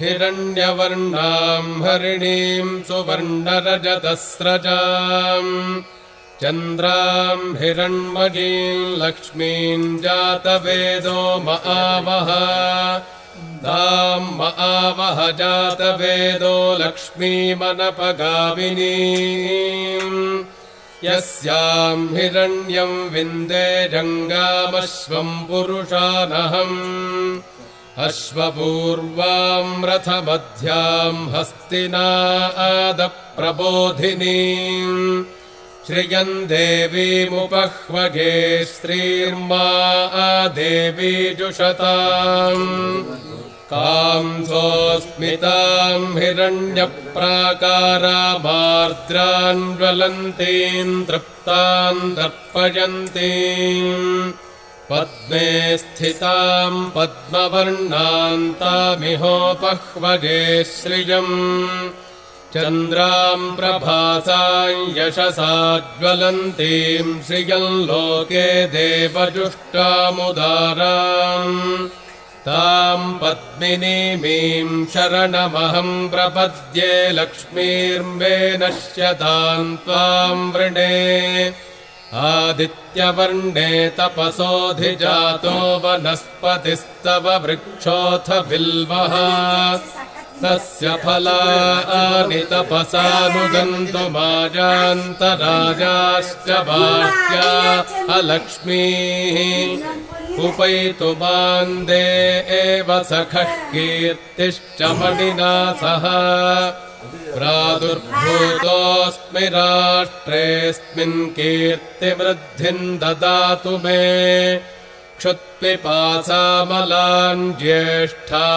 हिरण्यवर्णाम् हरिणीम् सुवर्णरजतस्रजाम् चन्द्राम् हिरण्मयीम् लक्ष्मीम् जातवेदो म आवह ताम् म आवह जातवेदो लक्ष्मीमनपगामिनीम् यस्याम् हिरण्यम् विन्दे जङ्गामश्वम् पुरुषानहम्। अश्वपूर्वाम् रथमध्याम् हस्तिना आदप्रबोधिनीम् श्रियम् देवीमुपह्वगे श्रीर्मा देवी जुषताम् कांसोऽस्मिताम् हिरण्यप्राकारामार्द्रान् ज्वलन्तीम् तृप्ताम् दर्पयन्तीम् पद्मे स्थिताम् पद्मवर्णान्तामिहोपह्वगे श्रियम् चन्द्राम् प्रभासाम् यशसा ज्वलन्तीम् श्रियम् लोके देवजुष्टामुदाराम् ताम् पद्मिनीमीम् शरणमहम् प्रपद्ये लक्ष्मीर्मे नश्यताम् त्वाम् वृणे। आदित्यवर्णे तपसोऽधिजातो वनस्पतिस्तव वृक्षोऽथ बिल्वः। तस्य फलानि तपसानुगन्तुमाजान्तराजाश्च भाट्या अलक्ष्मीः उपैतुमान्दे एव सखः कीर्तिश्च मणिना सह। प्रादुर्भूतोऽस्मि राष्ट्रेऽस्मिन् कीर्तिवृद्धिम् ददातु मे। क्षुत्पिपासामलान् ज्येष्ठा